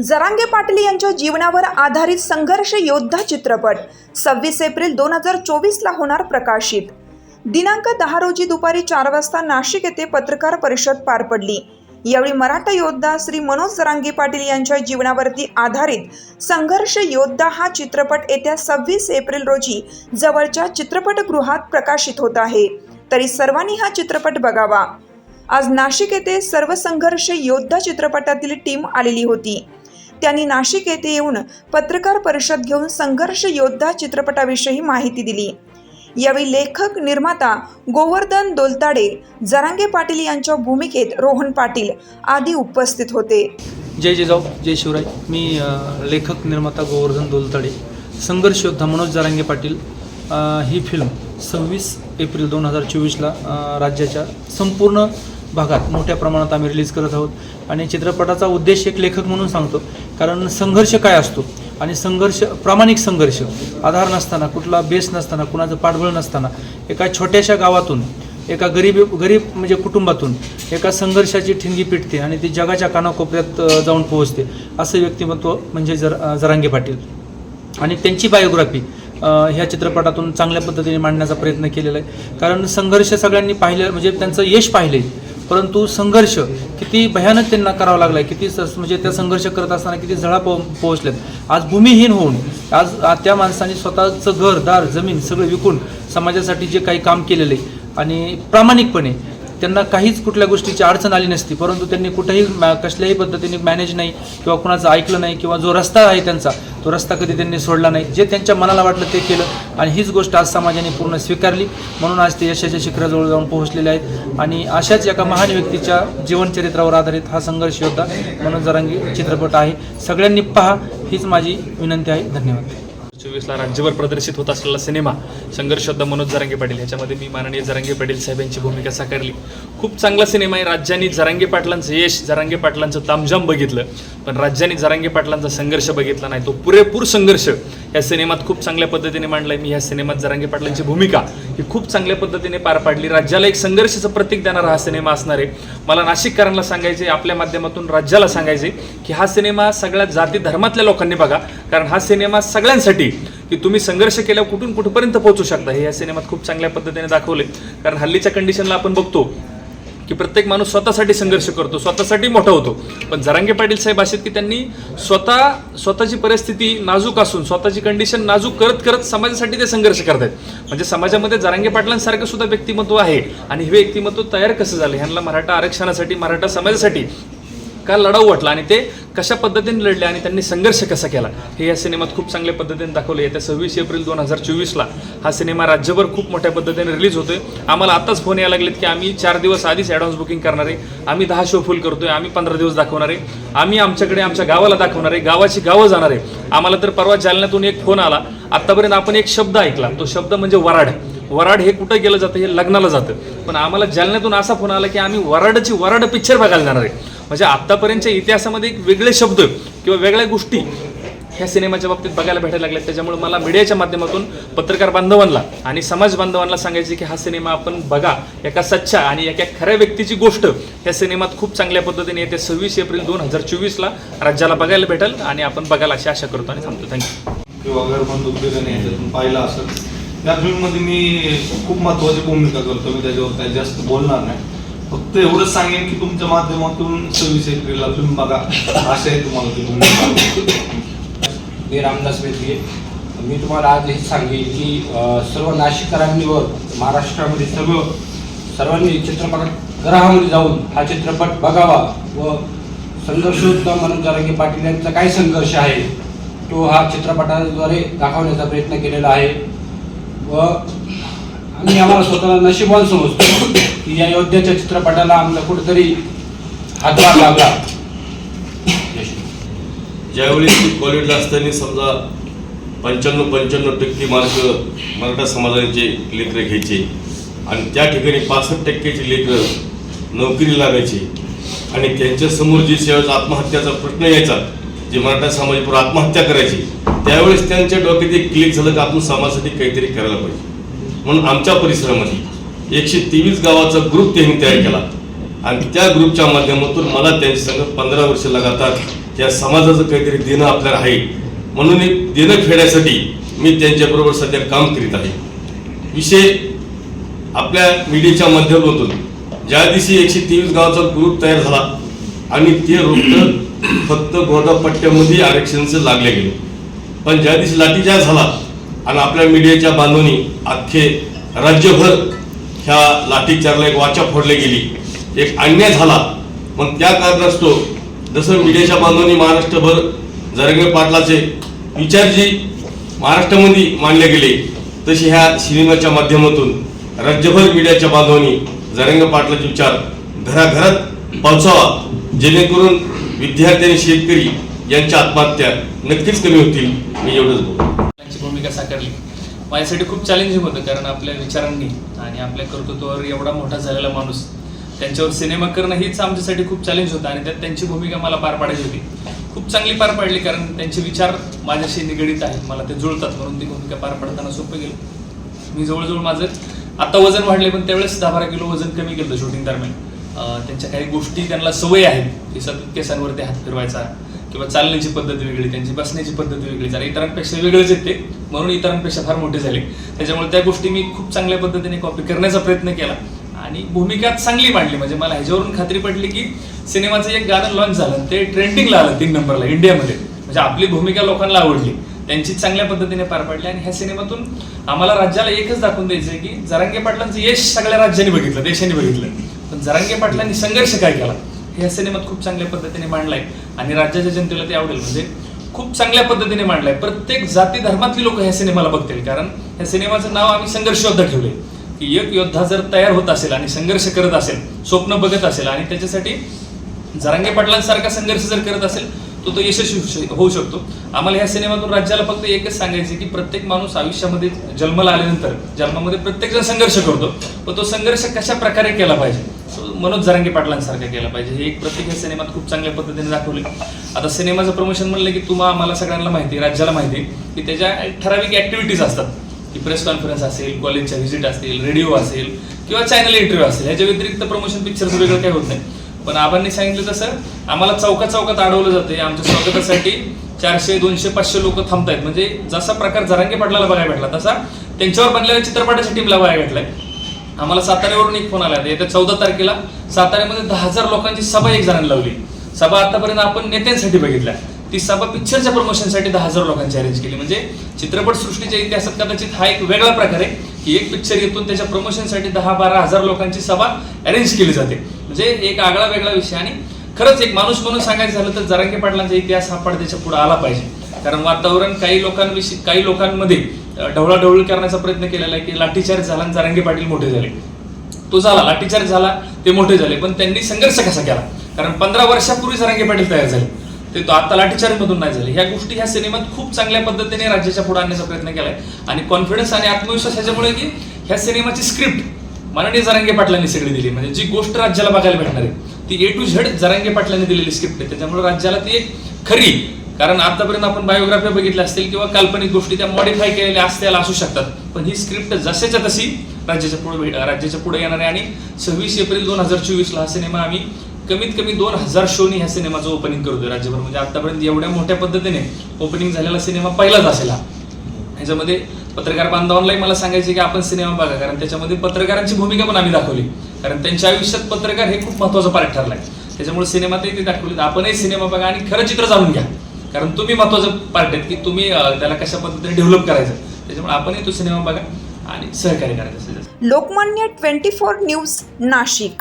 जरांगे पाटील यांच्या जीवनावर आधारित संघर्ष योद्धा चित्रपट सव्वीस एप्रिल दोन हजार चोवीसला होणार प्रकाशित. दिनांक दहा रोजी दुपारी चार वाजता नाशिक येथे पत्रकार परिषद पार पडली. यावेळी मराठा योद्धा श्री मनोज जरांगे पाटील यांच्या जीवनावरती आधारित संघर्ष योद्धा हा चित्रपट येत्या सव्वीस एप्रिल रोजी जवळच्या चित्रपटगृहात प्रकाशित होत आहे. तरी सर्वांनी हा चित्रपट बघावा. आज नाशिक येथे सर्व संघर्ष योद्धा चित्रपटातील टीम आलेली होती. त्यांनी नाशिक येथे येऊन पत्रकार परिषद घेऊन संघर्ष योद्धा चित्रपटाविषयी माहिती दिली. यावेळी लेखक निर्माता गोवर्धन दोलताडे जरांगे पाटील यांच्या भूमिकेत रोहन पाटील आदी उपस्थित होते. जय जिजाऊ जय शिवराय. मी लेखक निर्माता गोवर्धन दोलताडे. संघर्ष योद्धा मनोज जरांगे पाटील. ही फिल्म सव्वीस एप्रिल दोन हजार चोवीसला राज्याच्या संपूर्ण भागात मोठ्या प्रमाणात आम्ही रिलीज करत आहोत. आणि चित्रपटाचा उद्देश एक लेखक म्हणून सांगतो. कारण संघर्ष काय असतो? आणि संघर्ष प्रामाणिक संघर्ष आधार नसताना कुठला बेस नसताना कुणाचं पाठबळ नसताना एका छोट्याशा गावातून एका गरीब गरीब म्हणजे कुटुंबातून एका संघर्षाची ठिणगी पिटते आणि ती जगाच्या कानाकोपऱ्यात जाऊन पोहोचते असं व्यक्तिमत्व म्हणजे जर जरांगे पाटील. आणि त्यांची बायोग्राफी ह्या चित्रपटातून चांगल्या पद्धतीने मांडण्याचा प्रयत्न केलेला आहे. कारण संघर्ष सगळ्यांनी पाहिलं म्हणजे त्यांचं यश पाहिलं आहे परंतु संघर्ष किती भयानक त्यांना करावा लागला आहे किती स- म्हणजे त्या संघर्ष करत असताना किती झळा पो पोहोचल्यात आज भूमिहीन होऊन आज त्या माणसाने स्वतःचं घर दार जमीन सगळं विकून समाजासाठी जे काही काम केलेलं आहे आणि प्रामाणिकपणे त्यांना काहीच कुठल्या गोष्टीची अडचण आली नसती परंतु त्यांनी कुठेही मॅ- कसल्याही पद्धतीने मॅनेज नाही किंवा कुणाचं ऐकलं नाही किंवा जो रस्ता आहे त्यांचा तो रस्ता कधी त्यांनी सोडला नाही. जे त्यांच्या मनाला वाटलं ते केलं आणि हीच गोष्ट आज समाजाने पूर्ण स्वीकारली. म्हणून आज ते यशाच्या शिखराजवळ जाऊन पोहोचलेले आहेत आणि अशाच एका महान व्यक्तीच्या जीवनचरित्रावर आधारित हा संघर्ष होता म्हणून जरांगी चित्रपट आहे. सगळ्यांनी पहा हीच माझी विनंती आहे. धन्यवाद. चोवीसला राज्यभर प्रदर्शित होत असलेला सिनेमा संघर्षोद्धा मनोज जरांगे पाटील. याच्यामध्ये मी माननीय जरांगे पाटील साहेब यांची भूमिका साकारली. खूप चांगला सिनेमा आहे. राज्याने जरांगे पाटलांचं यश जरांगे पाटलांचं तामझाम बघितलं. पण राज्याने जरांगे पाटलांचा संघर्ष बघितला नाही. तो पुरेपूर संघर्ष या सिनेमात खूप चांगल्या पद्धतीने मांडलाय. मी या सिनेमात जरांगे पाटलांची भूमिका ही खूप चांगल्या पद्धतीने पार पाडली. राज्याला एक संघर्षाचं प्रतीक देणारा हा सिनेमा असणार आहे. मला नाशिककरांना सांगायचे आपल्या माध्यमातून राज्याला सांगायचे की हा सिनेमा सगळ्या जाती धर्मातल्या लोकांनी बघा. कारण हा सिनेमा सगळ्यांसाठी की तुम्ही संघर्ष केल्यावर कुठून कुठपर्यंत पोहोचू शकता हे या सिनेमात खूप चांगल्या पद्धतीने दाखवले कारण हल्लीच्या कंडिशनला आपण बघतो की प्रत्येक माणूस स्वतःसाठी संघर्ष करतो स्वतःसाठी मोठा होतो. पण जरांगे पाटील साहेब असे की त्यांनी स्वतः स्वतःची परिस्थिती नाजूक असून स्वतःची कंडिशन नाजूक करत करत समाजासाठी ते संघर्ष करतायत. म्हणजे समाजामध्ये जरांगे पाटलांसारखं सुद्धा व्यक्तिमत्व आहे. आणि हे व्यक्तिमत्व तयार कसं झालं? ह्यांना मराठा आरक्षणासाठी मराठा समाजासाठी का लढाऊ वाटला आणि ते कशा पद्धतीने लढले आणि त्यांनी संघर्ष कसा केला? हे या सिनेमात खूप चांगल्या पद्धतीने दाखवले. येत्या सव्वीस एप्रिल दोन हजार चोवीसला हा सिनेमा राज्यभर खूप मोठ्या पद्धतीने रिलीज होतोय. आम्हाला आताच फोन यायला लागलेत की आम्ही चार दिवस आधीच ॲडव्हान्स बुकिंग करणार आहे. आम्ही दहा शो फुल करतोय. आम्ही पंधरा दिवस दाखवणार आहे. आम्ही आमच्याकडे आमच्या गावाला दाखवणार आहे. गावाची गावं जाणार आहे. आम्हाला तर परवा जालन्यातून एक फोन आला. आत्तापर्यंत आपण एक शब्द ऐकला. तो शब्द म्हणजे वराड. वराड हे कुठं गेलं जातं? हे लग्नाला जातं. पण आम्हाला जालन्यातून असा फोन आला की आम्ही वराडची वराड पिक्चर बघायला जाणार आहे. म्हणजे आत्तापर्यंतच्या इतिहासामध्ये एक वेगळे शब्द किंवा वेगळ्या गोष्टी ह्या सिनेमाच्या बाबतीत बघायला भेटायला लागल्यात. त्याच्यामुळे मला मीडियाच्या माध्यमातून पत्रकार बांधवांना आणि समाज बांधवांना सांगायचे की हा सिनेमा आपण बघा एका सच्चा आणि एका खऱ्या व्यक्तीची गोष्ट ह्या सिनेमात खूप चांगल्या पद्धतीने येते. सव्वीस एप्रिल दोन हजार चोवीसला राज्याला बघायला भेटेल आणि आपण बघायला अशी आशा करतो आणि थांबतो. थँक्यू. किंवा उद्योगाने याच्यातून पाहिलं असेल या फिल्ममध्ये मी खूप महत्वाची भूमिका करतो. मी त्याच्यावर काही जास्त बोलणार नाही. फक्त एवढंच सांगेन की तुमच्या माध्यमातून सव्वीस एप्रिलला फिल्म बघा. असे आहे तुम्हाला मी रामदास वेदगे मी तुम्हाला आज हे सांगेन की सर्व नाशिककरांनी व महाराष्ट्रामध्ये सर्व सर्वांनी चित्रपटगृहामध्ये जाऊन हा चित्रपट बघावा व संघर्षोत्तम मनोज जारंगे पाटील यांचा काय संघर्ष आहे तो हा चित्रपटाद्वारे दाखवण्याचा प्रयत्न केलेला आहे. व आम्ही आम्हाला स्वतःला नशिबान समजतो की या योद्ध्याच्या चित्रपटाला आमचा कुठेतरी हातभार लागला. ज्यावेळी मी कॉलेजला असताना समजा पंच्याण्णव पंच्याण्णव टक्के मार्क मराठा समाजाचे लेकरं घ्यायचे आणि त्या ठिकाणी पासष्ट टक्क्याची लेकरं नोकरी लागायची आणि त्यांच्यासमोर जे शेवट आत्महत्याचा प्रश्न यायचा जे मराठा समाजापूर आत्महत्या करायची त्यावेळेस त्यांच्या डोक्यात एक क्लिक झालं की आपण समाजासाठी काहीतरी करायला पाहिजे. म्हणून आमच्या परिसरामध्ये एकशे तेवीस गावाचा ग्रुप त्यांनी तयार केला. आणि त्या ग्रुपच्या माध्यमातून मला त्यांच्या संग पंधरा वर्ष लगातार त्या समाजाचं काहीतरी देणं आपल्याला आहे. म्हणून एक देणं फेडायसाठी मी त्यांच्याबरोबर सध्या काम करीत आहे. विषय आपल्या मीडियाच्या माध्यमातून ज्या दिवशी एकशे तेवीस गावाचा ग्रुप तयार झाला आणि ते रुग्ण फक्त गोदापट्ट्यामध्ये आरक्षणचं लागले गेले. पण ज्या दिवशी लाठीचार्ज झाला आणि आपल्या मीडियाच्या बांधवनी अख्खे राज्यभर ह्या लाठीचारला एक वाचा फोडली गेली. एक अन्याय झाला. मग त्या कारणास्तव जसं मीडियाच्या बांधवनी महाराष्ट्रभर जरंगे पाटलाचे विचार जी महाराष्ट्रामध्ये मांडले गेले तसे ह्या सिनेमाच्या माध्यमातून राज्यभर मीडियाच्या बांधवांनी जरंग पाटलाचे विचार घराघरात पोहोचावा जेणेकरून विद्यार्थी आणि शेतकरी यांच्या आत्महत्या नक्कीच कमी होतील. मी एवढंच बोलतो. भूमिका साकारली माझ्यासाठी खूप चॅलेंजिंग होतं कारण आपल्या विचारांनी आणि आपल्या कर्तृत्वावर एवढा मोठा झालेला माणूस. त्यांच्यावर सिनेमा करणं हीच आमच्यासाठी खूप चॅलेंज होतं आणि त्यात त्यांची भूमिका मला पार पाडायची होती. खूप चांगली पार पाडली कारण त्यांचे विचार माझ्याशी निगडीत आहेत. मला ते जुळतात म्हणून ती भूमिका पार पाडताना सोपं गेलं. मी जवळजवळ माझं आता वजन वाढले पण त्यावेळेस दहा बारा किलो वजन कमी केलं शूटिंग दरम्यान. त्यांच्या काही गोष्टी त्यांना सवय आहेत. की सतत केसांवरती हात फिरवायचा किंवा चालण्याची पद्धत वेगळी त्यांची बसण्याची पद्धत वेगळी. जरा इतरांपेक्षा वेगळंच येते म्हणून इतरांपेक्षा फार मोठे झाले. त्याच्यामुळे त्या गोष्टी मी खूप चांगल्या पद्धतीने कॉपी करण्याचा प्रयत्न केला. आणि भूमिका चांगली मांडली म्हणजे मला ह्याच्यावरून खात्री पडली की सिनेमाचं एक गाणं लॉन्च झालं ते ट्रेंडिंगला आलं तीन नंबरला इंडियामध्ये. म्हणजे आपली भूमिका लोकांना आवडली. त्यांची चांगल्या पद्धतीने पार पाडली आणि ह्या सिनेमातून आम्हाला राज्याला एकच दाखवून द्यायचं की जरांगे पाटलांचं यश सगळ्या राज्यांनी बघितलं देशाने बघितलं. पण जरांगे पाटलांनी संघर्ष काय केला? ह्या सिनेमात खूप चांगल्या पद्धतीने मांडलाय. आणि राज्याच्या जनतेला ते आवडेल. म्हणजे खूप चांगल्या पद्धतीने मांडलाय. प्रत्येक जाती धर्मातली लोक ह्या सिनेमाला बघतील. कारण ह्या सिनेमाचं नाव आम्ही संघर्ष योद्धा ठेवले. की एक योद्धा जर तयार होत असेल आणि संघर्ष करत असेल स्वप्न बघत असेल आणि त्याच्यासाठी जरांगे पाटलांसारखा संघर्ष जर करत असेल तो तो यशस्वी होऊ शकतो. आम्हाला ह्या सिनेमातून राज्याला फक्त एकच सांगायचं की प्रत्येक माणूस आयुष्यामध्ये जन्माला आल्यानंतर जन्मामध्ये प्रत्येक जण संघर्ष करतो. पण तो संघर्ष कशा प्रकारे केला पाहिजे? सो मनोज जरांगे पाटलांसारखं केला पाहिजे. हे एक प्रत्येक ह्या सिनेमात खूप चांगल्या पद्धतीने दाखवले. आता सिनेमाचं प्रमोशन म्हणलं की तुम्हाला आम्हाला सगळ्यांना माहिती आहे, राज्याला माहिती आहे की त्याच्या ठराविक ऍक्टिव्हिटीज असतात. की प्रेस कॉन्फरन्स असेल कॉलेजच्या व्हिजिट असतील रेडिओ असेल किंवा चॅनल इंटरव्ह्यू असेल. ह्याच्या व्यतिरिक्त प्रमोशन पिक्चरचं वेगळं काही होत नाही. पण आबांनी सांगितलं तसं आम्हाला चौका चौकात अडवलं जाते आमच्या स्वागतासाठी चारशे दोनशे पाचशे लोक थांबतायत. म्हणजे जसा प्रकार जरांगे पाटलाला बघायला भेटला तसा त्यांच्यावर बनलेल्या चित्रपटाच्या टीमला बघायला भेटलाय. आम्हाला साताऱ्यावरून एक फोन आला. येत्या चौदा तारखेला साताऱ्यामध्ये दहा हजार लोकांची सभा एक जणांनी लावली. सभा आतापर्यंत आपण नेत्यांसाठी बघितल्या. ती सभा पिक्चरच्या प्रमोशनसाठी दहा हजार लोकांची अरेंज केली. म्हणजे चित्रपट सृष्टीच्या इतिहासात कदाचित हा एक वेगळा प्रकार आहे की एक पिक्चर येतून त्याच्या प्रमोशनसाठी दहा बारा हजार लोकांची सभा अरेंज केली जाते. म्हणजे एक आगळा वेगळा विषय आणि खरंच एक माणूस म्हणून सांगायचं झालं तर जरांगे पाटलांचा इतिहास हा पडद्याच्या पुढे आला पाहिजे. कारण वातावरण काही लोकांविषयी काही लोकांमध्ये ढवळाढवळ करण्याचा प्रयत्न केलेला आहे की लाठीचार्ज झाला आणि जरांगे पाटील मोठे झाले. तो झाला लाठीचार्ज झाला ते मोठे झाले पण त्यांनी संघर्ष कसा केला? कारण पंधरा वर्षापूर्वी जरांगे पाटील तयार झाले. ते तो आता लाठीचार्ज मधून नाही झाले. ह्या गोष्टी ह्या सिनेमात खूप चांगल्या पद्धतीने राज्याच्या पुढे आणण्याचा प्रयत्न केलाय. आणि कॉन्फिडन्स आणि आत्मविश्वास ह्याच्यामुळे की ह्या सिनेमाची स्क्रिप्ट माननीय जरांगे पाटलांनी सगळी दिली. म्हणजे जी गोष्ट राज्याला बघायला भेटणार आहे ती ए टू झेड जरांगे पाटलांनी दिलेली स्क्रिप्ट आहे. त्याच्यामुळे राज्याला ती एक खरी कारण आतापर्यंत आपण बायोग्राफी बघितल्या असतील किंवा काल्पनिक गोष्टी त्या मॉडिफाय केलेल्या असतील असू शकतात. पण ही स्क्रिप्ट जशाच्या तशी राज्याच्या पुढे राज्याच्या पुढे येणार आहे आणि सव्वीस एप्रिल दोन हजार चोवीसला हा सिनेमा आम्ही कमीत कमी दोन हजार शोनी ह्या सिनेमाचं ओपनिंग करतोय राज्यभर. म्हणजे आतापर्यंत एवढ्या मोठ्या पद्धतीने ओपनिंग झालेला सिनेमा पहिलाच असेल हा. ह्याच्यामध्ये पत्रकार बांधवांनाही मला सांगायचे की आपण सिनेमा बघा कारण त्याच्यामध्ये पत्रकारांची भूमिका पण आम्ही दाखवली. कारण त्यांच्या आयुष्यात पत्रकार हे खूप महत्वाचं पार्ट ठरलाय. त्याच्यामुळे सिनेमातही ते दाखवले आपणही सिनेमा बघा आणि खरं चित्र जाणून घ्या. कारण तुम्ही महत्वाचं पार्ट आहेत की तुम्ही त्याला कशा पद्धतीने डेव्हलप करायचं. त्याच्यामुळे आपणही तो सिनेमा बघा आणि सहकार्य करायचं. असेल Lokmanya twenty four news Nashik.